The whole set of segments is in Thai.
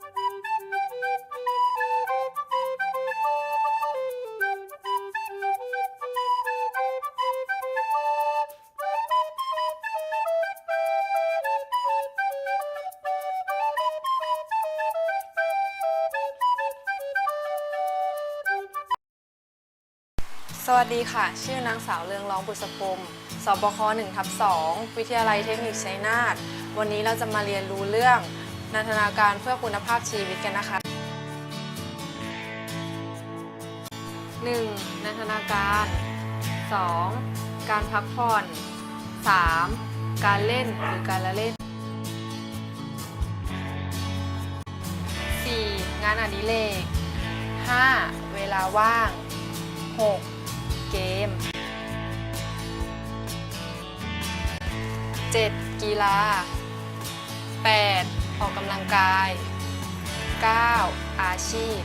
สวัสดีค่ะ ชื่อนางสาวเรืองร้องบุษพรมสบค1ทับ2วิทยาลัยเทคนิคชัยนาท วันนี้เราจะมาเรียนรู้เรื่อง นันทนาการเพื่อคุณภาพชีวิตกันนะคะ 1. นันทนาการ 2. การพักผ่อน 3. การเล่นหรือการละเล่น 4. งานอดิเรก 5. เวลาว่าง 6. เกม 7. กีฬา 8. ออกกำลังกาย 9. อาชีพ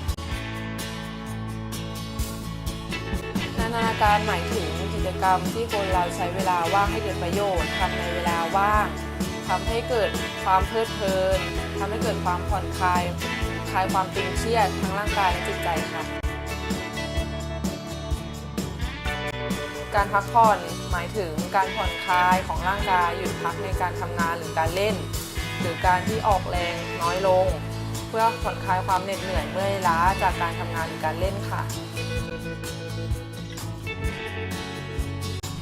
นันทนาการหมายถึงกิจกรรมที่คนเราใช้เวลาว่างให้เกิดประโยชน์ทำในเวลาว่างทำให้เกิดความเพลิดเพลินทำให้เกิดความผ่อนคลายคลายความตึงเครียดทั้งร่างกายและจิตใจค่ะ การพักผ่อนหมายถึงการผ่อนคลายของร่างกายหยุดพักในการทำงานหรือการเล่น หรือการที่ออกแรงน้อยลง เพื่อผ่อนคลายความเหน็ดเหนื่อยเมื่อยล้าจากการทำงานหรือการเล่นค่ะ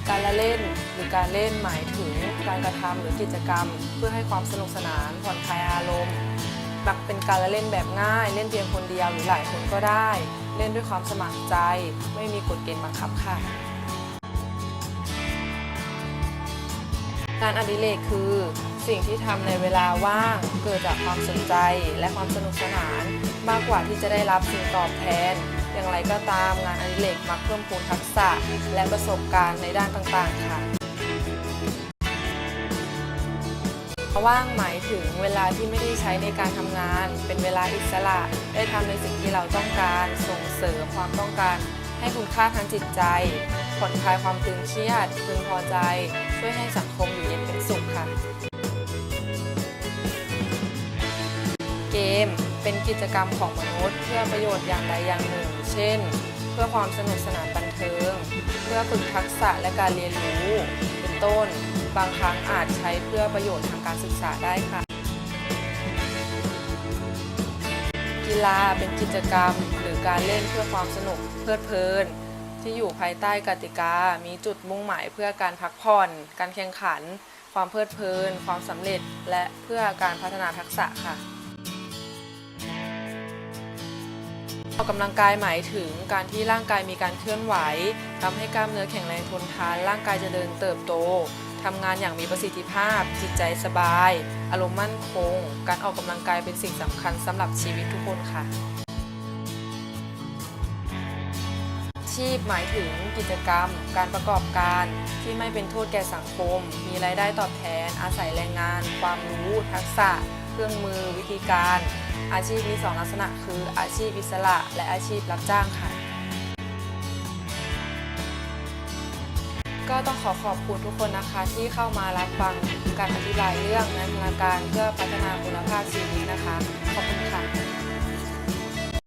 การละเล่นหรือการเล่นหมายถึงการกระทำหรือกิจกรรม เพื่อให้ความสนุกสนานผ่อนคลายอารมณ์มักเป็นการละเล่นแบบง่าย เล่นเพียงคนเดียวหรือหลายคนก็ได้ เล่นด้วยความสมัครใจ ไม่มีกฎเกณฑ์บังคับค่ะงานอดิเรกคือ สิ่งที่ทำในเวลาว่างเกิดจากความสนใจและความสนุกสนาน มากกว่าที่จะได้รับสิ่งตอบแทน อย่างไรก็ตามงานอดิเรกมักเพิ่มพูนทักษะ และประสบการณ์ในด้านต่างๆ ค่ะว่างหมายถึงเวลาที่ไม่ได้ใช้ในการทำงาน เป็นเวลาอิสระ ได้ทำในสิ่งที่เราต้องการส่งเสริมความต้องการ ให้คุณค่าทางจิตใจผ่อนคลายความตึงเครียดพึงพอใจ ช่วยให้สังคมอยู่เย็นเป็นสุขค่ะ เป็นกิจกรรมของมนุษย์ เพื่อประโยชน์อย่างใดอย่างหนึ่ง เช่น เพื่อความสนุกสนานบันเทิง เพื่อฝึกทักษะและการเรียนรู้ เป็นต้น บางครั้งอาจใช้เพื่อประโยชน์ทางการศึกษาได้ค่ะ กีฬาเป็นกิจกรรม หรือการเล่นเพื่อความสนุกเพลิดเพลิน ที่อยู่ภายใต้กติกา มีจุดมุ่งหมายเพื่อการพักผ่อน การแข่งขัน ความเพลิดเพลิน ความสำเร็จ และเพื่อการพัฒนาทักษะค่ะ ออกกำลังกายหมายถึงการที่ร่างกายมีการเคลื่อนไหวทำให้กล้ามเนื้อแข็งแรงทนทาน ร่างกายจเจริญเติบโตทำงานอย่างมีประสิทธิภาพ จิตใจสบาย อารมณ์มั่นคง การออกกำลังกายเป็นสิ่งสำคัญสำหรับชีวิตทุกคนค่ะชีพหมายถึงกิจกรรม การประกอบการที่ไม่เป็นโทษแก่สังคม มีรายได้ตอบแทน อาศัยแรงงาน ความรู้ ทักษะ เครื่องมือ วิธีการ อาชีพมีสองลักษณะคืออาชีพอิสระและอาชีพรับจ้างค่ะ ก็ต้องขอขอบคุณทุกคนนะคะที่เข้ามารับฟังการอธิบายเรื่องนันทนาการเพื่อพัฒนาคุณภาพชีวิตนะคะ ขอบคุณค่ะ